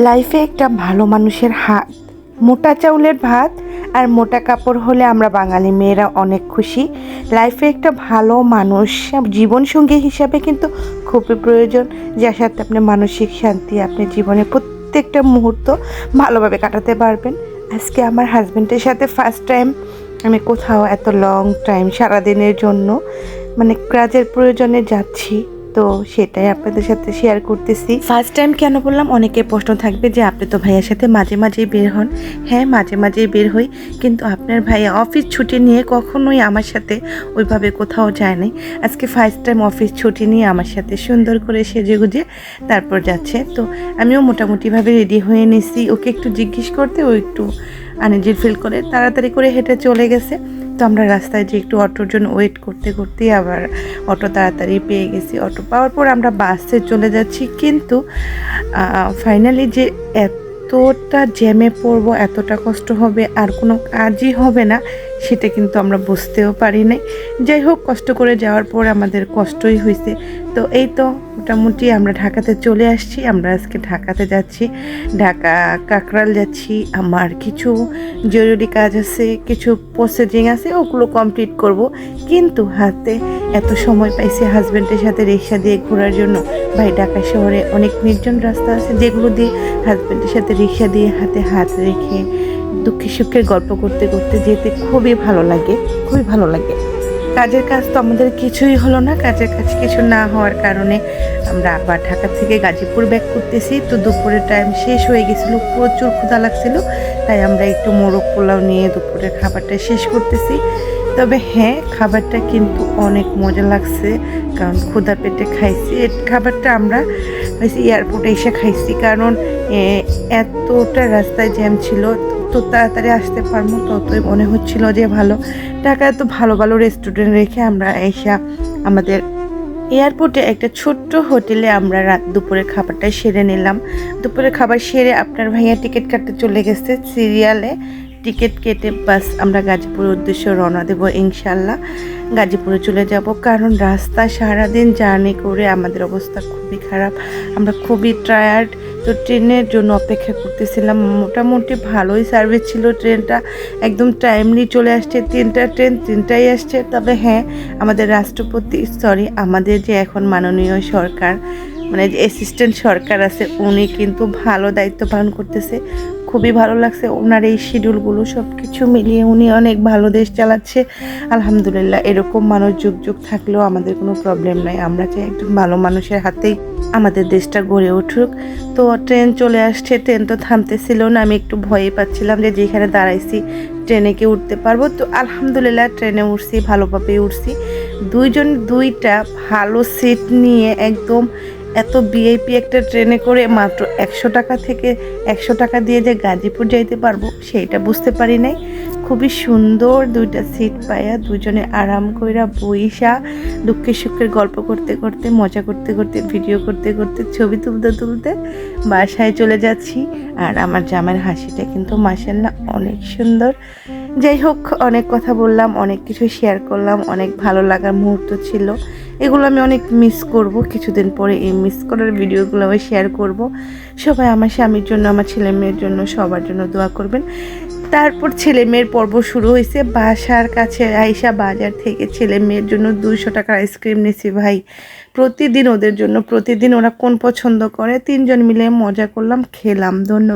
লাইফে একটা ভালো মানুষের হাত। মোটা চাউলের ভাত আর মোটা কাপড় হলে আমরা বাঙালি মেয়েরা অনেক খুশি। লাইফে একটা ভালো মানুষ, জীবনসঙ্গী হিসাবে কিন্তু খুবই প্রয়োজন, যার সাথে আপনি মানসিক শান্তি আপনি জীবনে প্রত্যেকটা মুহূর্ত ভালোভাবে কাটাতে পারবেন। আজকে আমার হাজব্যান্ডের সাথে ফার্স্ট টাইম আমি কোথাও এত লং টাইম সারাদিনের জন্য মানে কাজের প্রয়োজনে যাচ্ছি। তো সেটাই আপনাদের সাথে শেয়ার করতেছি। ফার্স্ট টাইম কেন বললাম? অনেকে প্রশ্ন থাকবে যে আপনি তো ভাইয়ের সাথে মাঝে মাঝেই বের হন। হ্যাঁ মাঝে মাঝেই বের হই। কিন্তু আপনার ভাইয়া অফিস ছুটি নিয়ে কখনোই আমার সাথে ওইভাবে কোথাও যায় নাই। আজকে ফার্স্ট টাইম অফিস ছুটি নিয়ে আমার সাথে সুন্দর করে সেজে গুজে তারপর যাচ্ছে। তো আমিও মোটামুটিভাবে রেডি হয়ে নিছি। ওকে একটু জিজ্ঞেস করতে, ও একটু আনইজি ফিল করে তাড়াতাড়ি করে হেঁটে চলে গেছে। তো আমরা রাস্তায় যে একটু অটোর জন্য ওয়েট করতে করতেই আবার অটো তাড়াতাড়ি পেয়ে গেছি। অটো পাওয়ার পর আমরা বাসে চলে যাচ্ছি। কিন্তু ফাইনালি যে এতটা জ্যামে পড়ব, এতটা কষ্ট হবে, আর কোনো কাজই হবে না সেটা কিন্তু আমরা বুঝতেও পারি নাই যাই হোক, কষ্ট করে যাওয়ার পর আমাদের কষ্টই হয়েছে তো এই তো মোটামুটি আমরা ঢাকাতে চলে আসছি। আমরা আজকে ঢাকাতে যাচ্ছি। ঢাকা, কাকরাল যাচ্ছি। আমার কিছু জরুরি কাজ আছে, কিছু প্রসেসিং আছে, ওগুলো কমপ্লিট করব। কিন্তু হাতে এত সময় পাইছি হাজব্যান্ডের সাথে রিক্সা দিয়ে ঘোরার জন্য। ভাই, ঢাকা শহরে অনেক নির্জন রাস্তা আছে। যেগুলো দিয়ে হাজব্যান্ডের সাথে রিক্সা দিয়ে হাতে হাত রেখে দুঃখে সুখের গল্প করতে করতে যেতে খুবই ভালো লাগে, খুবই ভালো লাগে। কাজের কাজ তো আমাদের কিছুই হলো না, কাজের কাজ কিছু না হওয়ার কারণে আমরা আবার ঢাকা থেকে গাজীপুর ব্যাক করতেছি। তো দুপুরের টাইম শেষ হয়ে গেছিল, প্রচুর ক্ষুধা লাগছিল, তাই আমরা একটু মোরগ পোলাও নিয়ে দুপুরের খাবারটা শেষ করতেছি। তবে হ্যাঁ খাবারটা কিন্তু অনেক মজা লাগছে, কারণ ক্ষুধা পেটে খাইছি। খাবারটা আমরা এয়ারপোর্টে এসে খাইছি, কারণ এতটা রাস্তায় জ্যাম ছিল তো তাড়াতাড়ি আসতে পারব, ততই মনে হচ্ছিল যে ভালো। ঢাকায় তো ভালো ভালো রেস্টুরেন্ট রেখে আমরা এসা আমাদের এয়ারপোর্টে একটা ছোট্ট হোটেলে আমরা রাত দুপুরে খাবারটা সেরে নিলাম। দুপুরে খাবার সেরে আপনার ভাইয়া টিকিট কাটতে চলে গেছে সিরিয়ালে। টিকিট কেটে বাস আমরা গাজীপুরের উদ্দেশ্যে রওনা দেবো ইনশাল্লাহ গাজীপুরে চলে যাব কারণ রাস্তা সারাদিন জার্নি করে আমাদের অবস্থা খুবই খারাপ। আমরা খুবই টায়ার্ড তো ট্রেনের জন্য অপেক্ষা করতেছিলাম। মোটামুটি ভালোই সার্ভিস ছিল ট্রেনটা। একদম টাইমলি চলে আসছে। তিনটা ট্রেন তিনটাই আসছে। তবে হ্যাঁ আমাদের রাষ্ট্রপতি সরি আমাদের যে এখন মাননীয় সরকার মানে যে অ্যাসিস্ট্যান্ট সরকার আছে, উনি কিন্তু ভালো দায়িত্ব পালন করতেছে। খুবই ভালো লাগছে ওনার এই শিডিউলগুলো সব কিছু মিলিয়ে উনি অনেক ভালো দেশ চালাচ্ছে। আলহামদুলিল্লাহ, এরকম মানুষ যুগ যুগ থাকলেও আমাদের কোনো প্রবলেম নাই। আমরা চাই একজন ভালো মানুষের হাতেই আমাদের দেশটা গড়ে উঠুক। তো ট্রেন চলে আসছে, ট্রেন তো থামতেছিল না। আমি একটু ভয়ে পাচ্ছিলাম যে যেখানে দাঁড়াইছি, ট্রেনে কি উঠতে পারব? তো আলহামদুলিল্লাহ, ট্রেনে উঠছি ভালোভাবেই উঠছি। দুইজন, দুইটা ভালো সিট নিয়ে একদম এত বিআইপি একটা ট্রেনে করে মাত্র একশো টাকা থেকে একশো টাকা দিয়ে যে গাজীপুর যাইতে পারব, সেইটা বুঝতে পারি নাই। খুবই সুন্দর দুইটা সিট পাইয়া দুজনে আরাম কইরা বইসা, দুঃখে সুখের গল্প করতে করতে, মজা করতে করতে ভিডিও করতে করতে, ছবি তুলতে তুলতে বাসায় চলে যাচ্ছি। আর আমার জামার হাসিটা কিন্তু মাসাল্লাহ অনেক সুন্দর। যাই হোক, অনেক কথা বললাম, অনেক কিছু শেয়ার করলাম, অনেক ভালো লাগার মুহূর্ত ছিল। এগুলো আমি অনেক মিস করব। কিছুদিন পরে এই মিস করার ভিডিওগুলো আমি শেয়ার করব। সবাই আমার স্বামীর জন্য, আমার ছেলে মেয়ের জন্য সবার জন্য দোয়া করবেন। তারপর ছেলে মেয়ের পর্ব শুরু হয়েছে। বাসার কাছে আইসা বাজার থেকে ছেলে মেয়ের জন্য দুইশো টাকার আইসক্রিম নিয়েছি ভাই। প্রতিদিন ওদের জন্য, প্রতিদিন ওরা কোন পছন্দ করে, তিনজন মিলে মজা করলাম, খেলাম। ধন্যবাদ।